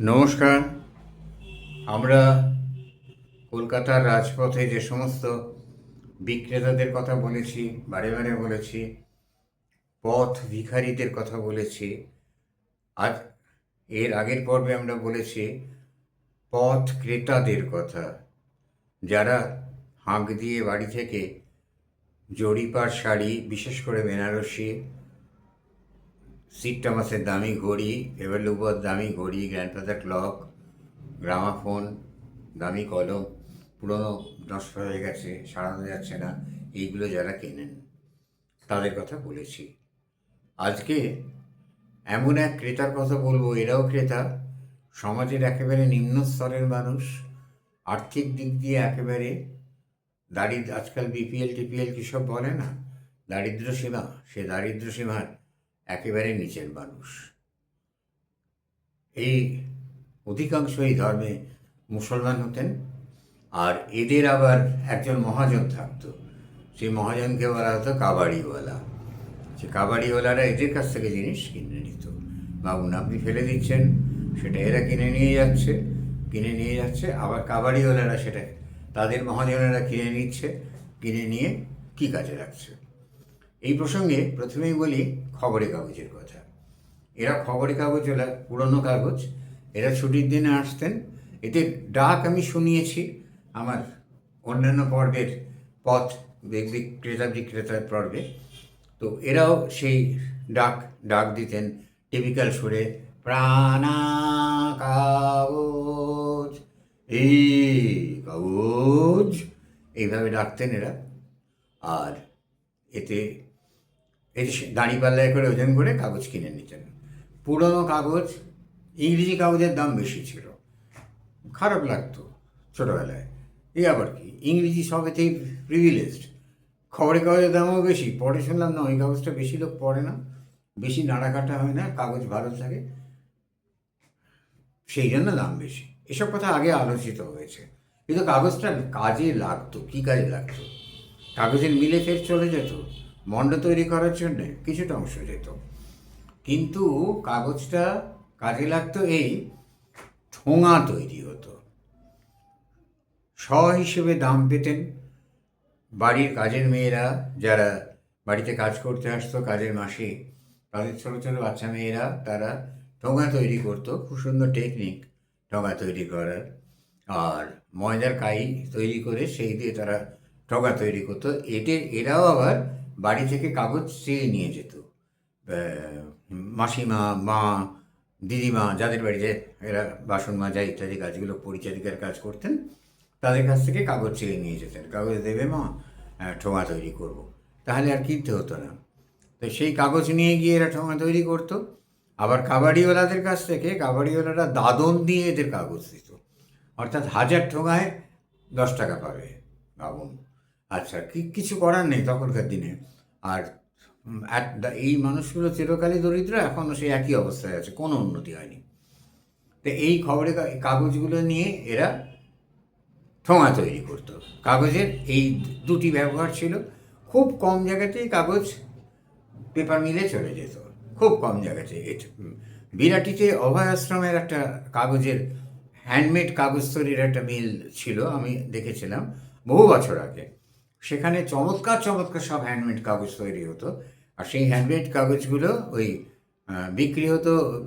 নমস্কার। আমরা কলকাতার রাজপথে যে সমস্ত বিক্রেতাদের কথা বলেছি, বারে বারে বলেছি, পথ ভিখারিদের কথা বলেছি আজ এর আগের পর্বে আমরা বলেছি পথ ক্রেতাদের কথা। যারা হাঁক দিয়ে বাড়ি থেকে জরিপার শাড়ি, বিশেষ করে বেনারসি সিটটা মাসের দামি ঘড়ি এবার লুবর দামি ঘড়ি গ্র্যান্ডফাদার ক্লক গ্রামাফোন দামি কলম, পুরনো নষ্ট হয়ে গেছে, সারানো যাচ্ছে না, এইগুলো যারা কেনেন, তাদের কথা বলেছি। আজকে এমন এক ক্রেতার কথা বলব, এরাও ক্রেতা, সমাজের একেবারে নিম্ন স্তরের মানুষ, আর্থিক দিক দিয়ে একেবারে দারিদ্র, আজকাল বিপিএল টিপিএল কী সব বলে না? দারিদ্র সীমা, সে দারিদ্র সীমার একেবারে নিচের মানুষ। এই অধিকাংশ এই ধর্মে মুসলমান হতেন আর এদের আবার একজন মহাজন থাকতো। সেই মহাজনকে বলা হতো কাবাডিওয়ালা। সে কাবাডিওয়ালারা এদের কাছ থেকে জিনিস কিনে নিত। বাবুন, আপনি ফেলে দিচ্ছেন, সেটা এরা কিনে নিয়ে যাচ্ছে, কিনে নিয়ে যাচ্ছে, আবার কাবাডিওয়ালারা সেটা তাদের মহাজনেরা কিনে নিচ্ছে, কিনে নিয়ে কী কাজে রাখছে এই প্রসঙ্গে প্রথমেই বলি খবরের কাগজের কথা। এরা খবরের কাগজ ওলা পুরনো কাগজ, এরা ছুটির দিনে আসতেন। এতে ডাক আমি শুনিয়েছি আমার অন্যান্য পর্বের পথ বিক্রেতা, বিক্রেতার পর্বে। তো এরাও সেই ডাক ডাক দিতেন টিপিক্যাল সুরে, প্রাণা কাগজ, এই কাগজ। এইভাবে ডাকতেন এরা। আর এতে এই দাঁড়িপাল্লায় করে ওজন করে কাগজ কিনে নিতেন। পুরনো কাগজ, ইংরেজি কাগজের দাম বেশি ছিল। খারাপ লাগতো ছোটোবেলায়। এই আবার কি? ইংরেজি সবেতেই প্রিভিলেজড খবরের কাগজের দামও বেশি। পরে শুনলাম, না, ওই কাগজটা বেশি লোক পড়ে না। বেশি নাড়াকাটা হয় না, কাগজ ভালো থাকে। সেই জন্য দাম বেশি। এসব কথা আগে আলোচিত হয়েছে। কিন্তু কাগজটা কাজে লাগতো, কী কাজে লাগতো? কাগজের মিলে ফের চলে যেত। মণ্ড তৈরি করার জন্য কিছুটা অংশ যেত। কিন্তু কাগজটা কাজে লাগতো এই ঠোঙা তৈরি হতো। শ হিসেবে দাম পেতেন। বাড়ির কাজের মেয়েরা যারা বাড়িতে কাজ করতে আসতো কাজের মাসে, তাদের ছোটো ছোটো বাচ্চা মেয়েরা তারা ঠোঙা তৈরি করতো। খুব সুন্দর টেকনিক ঠোঙা তৈরি করার। আর ময়দার কাই তৈরি করে সেই দিয়ে তারা ঠোঙা তৈরি করতো। এতে এরাও আবার বাড়ি থেকে কাগজ চেয়ে নিয়ে যেত। মাসিমা, মা, দিদিমা যাদের বাড়িতে এরা বাসন মাজা ইত্যাদি কাজগুলো পরিচারিকার কাজ করতেন, তাদের কাছ থেকে কাগজ চেয়ে নিয়ে যেতেন। কাগজ দেবে, মা ঠোঙা তৈরি করব। তাহলে আর কিনতে হতো না। তো সেই কাগজ নিয়ে গিয়ে এরা ঠোঙা তৈরি করতো। আবার কাবাডিওয়ালাদের কাছ থেকে কাবাডিওয়ালারা দাদন দিয়ে এদের কাগজ দিত। অর্থাৎ হাজার ঠোঙায় দশ টাকা পাবে, বাবুন। আচ্ছা কি, কিছু করার নেই তখনকার দিনে। আর এই মানুষগুলো চিরকালই দরিদ্র এখনও সেই একই অবস্থায় আছে, কোনো উন্নতি হয়নি। তো এই খবরের কা- কাগজগুলো নিয়ে এরা ঠোঙা তৈরি করতো। কাগজের এই দুটি ব্যবহার ছিল, খুব কম জায়গাতেই কাগজ পেপার মিলে চলে যেত, খুব কম জায়গাতে বিরাটিতে অভয় আশ্রমের একটা কাগজের, হ্যান্ডমেড কাগজ তৈরির একটা মিল ছিল, আমি দেখেছিলাম বহু বছর আগে। সেখানে চমৎকার চমৎকার সব হ্যান্ডমেড কাগজ তৈরি হতো। আর সেই হ্যান্ডমেড কাগজগুলো ওই বিক্রি হতো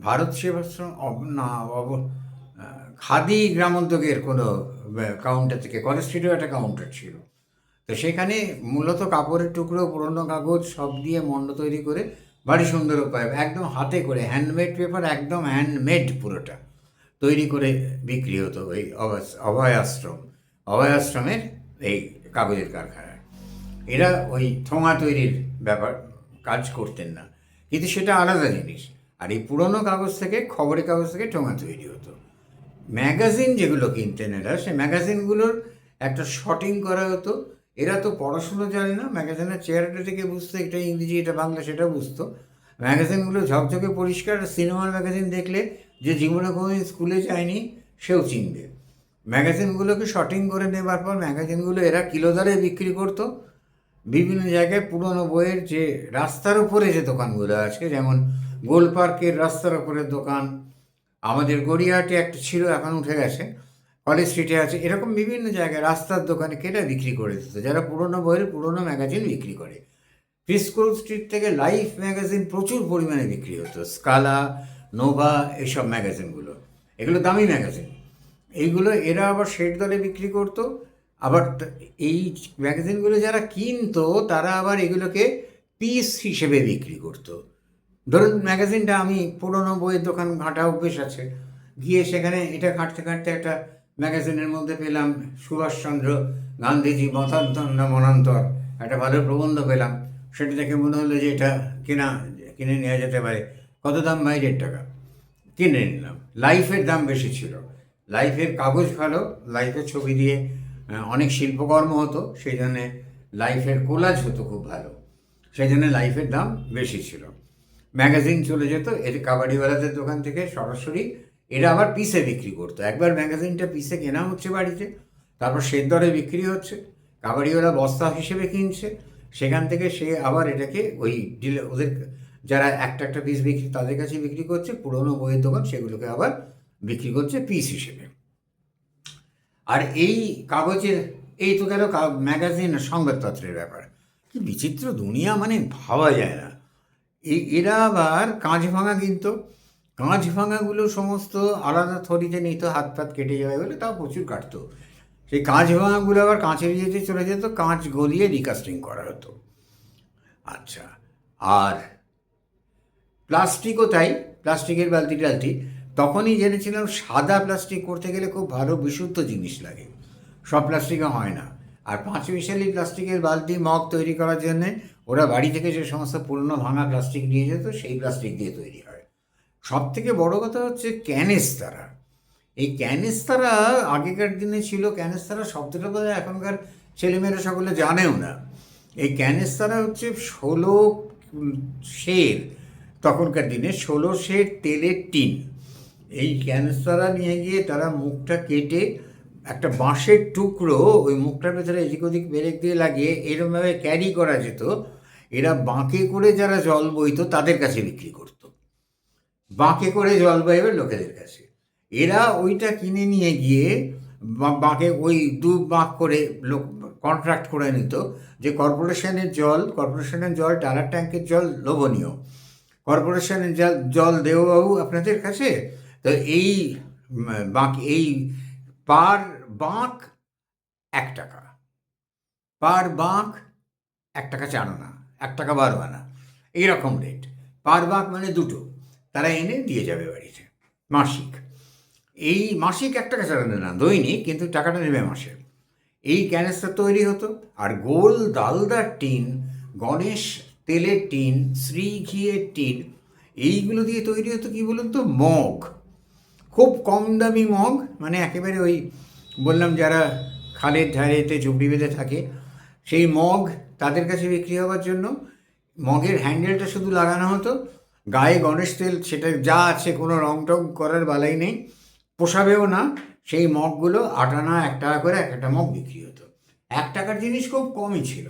ভারত সেবাশ্রম না, অব খাদি গ্রামোদ্যোগের কোনো কাউন্টার থেকে কলেজ স্ট্রিটেও একটা কাউন্টার ছিল। তো সেখানে মূলত কাপড়ের টুকরো, পুরনো কাগজ সব দিয়ে মণ্ড তৈরি করে বাড়ি সুন্দর উপায় একদম হাতে করে হ্যান্ডমেড পেপার একদম হ্যান্ডমেড পুরোটা তৈরি করে বিক্রি হতো ওই অভয়- অভয় আশ্রমের এই কাগজের কারখানায়। এরা ওই ঠোঙা তৈরির ব্যাপার, কাজ করতেন না। কিন্তু সেটা আলাদা জিনিস। আর এই পুরনো কাগজ থেকে খবরের কাগজ থেকে ঠোঙা তৈরি হতো। ম্যাগাজিন যেগুলো কিনতেন এরা, সেই ম্যাগাজিনগুলোর একটা শটিং করা হতো। এরা তো পড়াশুনো জানে না, ম্যাগাজিনের চেহারাটা থেকে বুঝতো, এটা ইংরেজি, এটা বাংলা, সেটা বুঝতো। ম্যাগাজিনগুলো ঝকঝকে পরিষ্কার সিনেমার ম্যাগাজিন দেখলে যে জীবনে কোনো স্কুলে যায়নি, সেও চিনবে। ম্যাগাজিনগুলোকে শটিং করে নেবার পর ম্যাগাজিনগুলো এরা কিলো দরে বিক্রি করতো। বিভিন্ন জায়গায় পুরনো বইয়ের যে রাস্তার উপরে যে দোকানগুলো আছে যেমন গোল পার্কের রাস্তার ওপরের দোকান, আমাদের গড়িয়াহাটে একটা ছিল, এখন উঠে গেছে, কলেজ স্ট্রিটে আছে, এরকম বিভিন্ন জায়গায় রাস্তার দোকানে কেটে বিক্রি করে দিত। যারা পুরোনো বইয়ের পুরোনো ম্যাগাজিন বিক্রি করে। প্রিস্কুল স্ট্রিট থেকে লাইফ ম্যাগাজিন প্রচুর পরিমাণে বিক্রি হতো। স্কালা নোভা এসব ম্যাগাজিনগুলো। এগুলো দামি ম্যাগাজিন। এইগুলো এরা আবার শেড দলে বিক্রি করতো। আবার এই ম্যাগাজিনগুলো যারা কিনতো, তারা আবার এগুলোকে পিস হিসেবে বিক্রি করতো। ধরুন ম্যাগাজিনটা আমি পুরোনো বইয়ের দোকান ঘাঁটা অভ্যেস আছে। গিয়ে সেখানে এটা ঘাঁটতে ঘাঁটতে একটা ম্যাগাজিনের মধ্যে পেলাম, সুভাষচন্দ্র গান্ধীজি মতান্তর না মনান্তর, একটা ভালো প্রবন্ধ পেলাম। সেটা দেখে মনে হলো যে এটা কেনা, কিনে নেওয়া যেতে পারে। কত দাম দেড় টাকা। কিনে নিলাম। লাইফের দাম বেশি ছিল। লাইফের কাগজ ভালো লাইফের ছবি দিয়ে অনেক শিল্পকর্ম হতো, সেই জন্যে লাইফের কোলাজ হতো খুব ভালো। সেই জন্য লাইফের দাম বেশি ছিল। ম্যাগাজিন চলে যেত, এর কাবাডিওয়ালাদের দোকান থেকে সরাসরি এরা আবার পিসে বিক্রি করতো। একবার ম্যাগাজিনটা পিসে কেনা হচ্ছে বাড়িতে, তারপর সের দরে বিক্রি হচ্ছে, কাবাডিওয়ালা বস্তা হিসেবে কিনছে, সেখান থেকে সে আবার এটাকে ওই ডিলে ওদের যারা একটা একটা পিস বিক্রি তাদের কাছে বিক্রি করছে, পুরোনো বইয়ের দোকান, সেগুলোকে আবার বিক্রি করছে পিস হিসেবে। আর এই কাগজের, এই তো গেল ম্যাগাজিন আর সংবাদপত্রের ব্যাপার। কি বিচিত্র দুনিয়া মানে ভাবা যায় না। এরা আবার কাঁচ ভাঙা কিন্তু। কাঁচ ভাঙাগুলো সমস্ত আলাদা থরিতে নিত হাত পাত কেটে যাবে বলে তাও প্রচুর কাটতো। সেই কাঁচ ভাঙাগুলো আবার কাঁচের ইয়েতে চলে যেত, কাঁচ গলিয়ে রিকাস্টিং করা হতো। আচ্ছা আর প্লাস্টিকও তাই, প্লাস্টিকের বালতি টালতি তখনই জেনেছিলাম সাদা প্লাস্টিক করতে গেলে খুব ভালো বিশুদ্ধ জিনিস লাগে। সব প্লাস্টিকে হয় না। আর পাঁচ মিশালি প্লাস্টিকের বালতি, মগ তৈরি করার জন্যে ওরা বাড়ি থেকে যে সমস্ত পুরনো ভাঙা প্লাস্টিক নিয়ে যেত, সেই প্লাস্টিক দিয়ে তৈরি হয়। সব থেকে বড় কথা হচ্ছে ক্যানেস্তারা এই ক্যানেস্তারা আগেকার দিনে ছিল ক্যানেস্তারা শব্দটা বোধ এখনকার ছেলেমেয়েরা সকলে জানেও না। এই ক্যানেস্তারা হচ্ছে ষোলো শের। তখনকার দিনে ষোলো শের তেলের টিন। এই ক্যানেস্তারা নিয়ে গিয়ে তারা মুখটা কেটে একটা বাঁশের টুকরো ওই মুখটার ভেতরে এদিক ওদিক বেরেক দিয়ে লাগিয়ে এরমভাবে ক্যারি করা যেত। এরা বাঁকে করে যারা জল বইতো তাদের কাছে বিক্রি করতো। বাঁকে করে জল বইবে লোকেদের কাছে। এরা ওইটা কিনে নিয়ে গিয়ে বাঁকে ওই দু বাঁক করে লোক কন্ট্রাক্ট করে নিত যে কর্পোরেশনের জল কর্পোরেশনের জল টালার ট্যাঙ্কের জল লোভনীয়। কর্পোরেশনের জল জল দেওবাবু আপনাদের কাছে? তো এই বাঁক এই পার বাঁক এক টাকা। পার বাঁক এক টাকা চার আনা, এক টাকা বারো আনা, এইরকম রেট পার বাঁক মানে দুটো, তারা এনে দিয়ে যাবে বাড়িতে, মাসিক। এই মাসিক এক টাকা চালানো না, দৈনিক, কিন্তু টাকাটা নেবে মাসে। এই ক্যানেস্টার তৈরি হতো, আর গোল দালদার টিন, গণেশ তেলের টিন, শ্রী ঘিয়ের টিন, এইগুলো দিয়ে তৈরি হতো কি বলুন তো, মগ। খুব কম দামি মগ মানে একেবারে ওই বললাম যারা খালের ধারেতে ঝুপড়ি বেঁধে থাকে, সেই মগ তাদের কাছে বিক্রি হওয়ার জন্য মগের হ্যান্ডেলটা শুধু লাগানো হতো। গায়ে গণেশ তেল, সেটা যা আছে, কোনো রং টং করার বালাই নেই। পোষাবেও না, সেই মগগুলো আট আনা, এক টাকা করে এক একটা মগ বিক্রি হতো। এক টাকার জিনিস খুব কমই ছিল।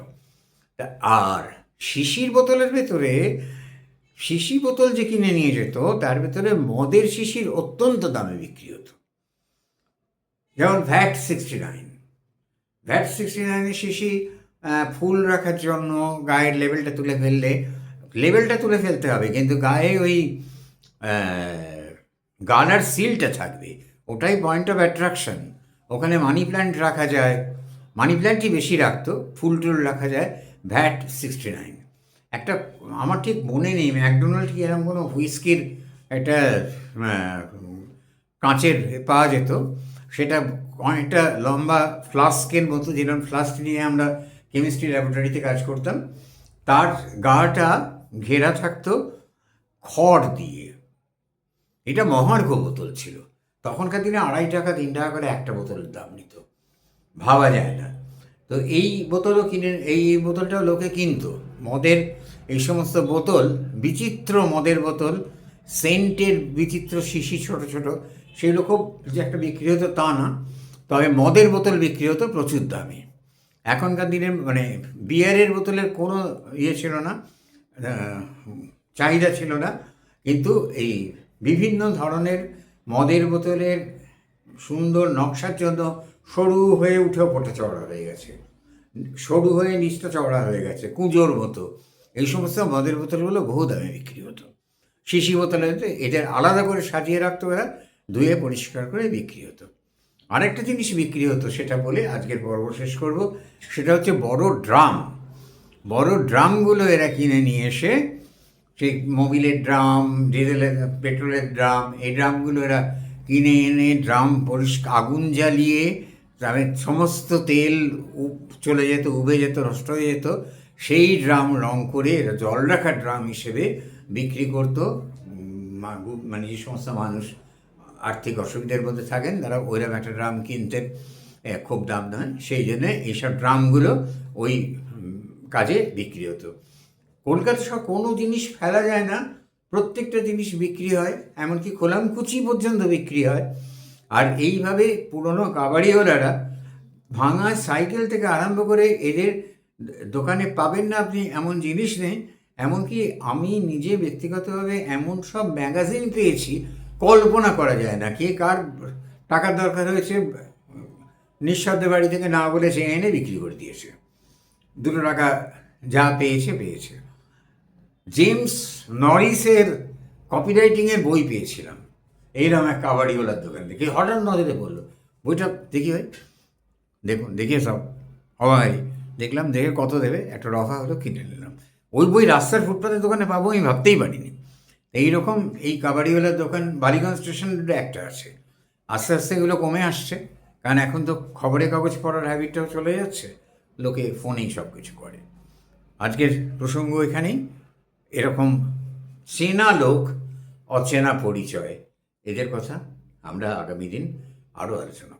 আর শিশির বোতলের ভেতরে শিশি বোতল যে কিনে নিয়ে যেত, তার ভেতরে মদের শিশির অত্যন্ত দামে বিক্রি হতো। যেমন VAT sixty nine. VAT sixty নাইনের শিশি ফুল রাখার জন্য গায়ের লেভেলটা তুলে ফেললে লেভেলটা তুলে ফেলতে হবে, কিন্তু গায়ে ওই গানার সিলটা থাকবে। ওটাই পয়েন্ট অফ অ্যাট্রাকশন ওখানে মানি প্ল্যান্ট রাখা যায়। মানি প্ল্যান্টই বেশি রাখতো, ফুল টুল রাখা যায়, ভ্যাট সিক্সটি নাইন। একটা, আমার ঠিক মনে নেই, ম্যাকডোনাল্ড কি এরকম কোনো হুইস্কির একটা কাঁচের পাওয়া যেত? সেটা অনেকটা লম্বা ফ্লাস্কের মতো, যেরকম ফ্লাস্ক নিয়ে আমরা কেমিস্ট্রি ল্যাবরেটরিতে কাজ করতাম, তার গাটা ঘেরা থাকতো খড় দিয়ে। এটা মহার্ঘ বোতল ছিল। তখনকার দিনে আড়াই টাকা, তিন টাকা করে একটা বোতলের দাম নিত। ভাবা যায় না। তো এই বোতলও কিনে, এই বোতলটাও লোকে কিনতো। মদের এই সমস্ত বোতল, বিচিত্র মদের বোতল, সেন্টের বিচিত্র শিশি ছোট ছোট সেগুলো খুব যে একটা বিক্রি হতো তা না, তবে মদের বোতল বিক্রি হতো প্রচুর দামে। এখনকার দিনে মানে বিয়ারের বোতলের কোনো ইয়ে ছিল না চাহিদা ছিল না, কিন্তু এই বিভিন্ন ধরনের মদের বোতলের সুন্দর নকশার জন্য সরু হয়ে উঠেও পটে চওড়া হয়ে গেছে। সরু হয়ে নিচটা চওড়া হয়ে গেছে, কুঁজোর মতো। এই সমস্ত মদের বোতলগুলো বহু দামে বিক্রি হতো। শিশি বোতলে হতো এদের আলাদা করে সাজিয়ে রাখতো এরা ধুয়ে পরিষ্কার করে বিক্রি হতো। আরেকটা জিনিস বিক্রি হতো, সেটা বলে আজকের পর্ব শেষ করব। সেটা হচ্ছে বড় ড্রাম। বড় ড্রামগুলো এরা কিনে নিয়ে এসে সেই মোবিলের ড্রাম, ডিজেলের, পেট্রোলের ড্রাম, এই ড্রামগুলো এরা কিনে এনে ড্রাম পরিষ্কার, আগুন জ্বালিয়ে তাদের সমস্ত তেল চলে যেত, উবে যেত, নষ্ট হয়ে যেত। সেই ড্রাম রং করে জল রাখার ড্রাম হিসেবে বিক্রি করতো মানে যে সমস্ত মানুষ আর্থিক অসুবিধার মধ্যে থাকেন তারা ওইরকম একটা ড্রাম কিনতেন এ, খুব দাম নয় সেই জন্যে এইসব ড্রামগুলো ওই কাজে বিক্রি হতো। কলকাতা সব কোনো জিনিস ফেলা যায় না। প্রত্যেকটা জিনিস বিক্রি হয় এমনকি খোলামকুচি পর্যন্ত বিক্রি হয়। আর এইভাবে পুরনো কাবাড়িওয়ালারা ভাঙা সাইকেল থেকে আরম্ভ করে এদের দোকানে পাবেন না আপনি এমন জিনিস নেই, এমনকি আমি নিজে ব্যক্তিগতভাবে এমন সব ম্যাগাজিন পেয়েছি, কল্পনা করা যায় না কে কার টাকার দরকার হয়েছে, নিঃশব্দে বাড়ি থেকে না বলে সে এনে বিক্রি করে দিয়েছে। দুটো টাকা যা পেয়েছে পেয়েছে। জেমস নরিসের কপিরাইটিংয়ের বই পেয়েছিলাম। এইরকম এক কাবাডিওয়ালার দোকান থেকে হঠাৎ নজরে পড়ল। বইটা দেখি ভাই। দেখুন, দেখিয়ে সব। অবাই দেখলাম দেখে কত দেবে? একটা রফা হলো কিনে নিলাম। ওই বই রাস্তার ফুটপাতের দোকানে পাবো আমি ভাবতেই পারিনি। এইরকম এই কাবাডিওয়ালার দোকান বালিগঞ্জ স্টেশন একটা আছে। আস্তে আস্তে এগুলো কমে আসছে। কারণ এখন তো খবরের কাগজ পড়ার হ্যাবিটটাও চলে যাচ্ছে। লোকে ফোনেই সব কিছু করে। আজকের প্রসঙ্গ এখানেই। এরকম চেনা লোক, অচেনা পরিচয়, এদের কথা আমরা আগামী দিন আরও আলোচনা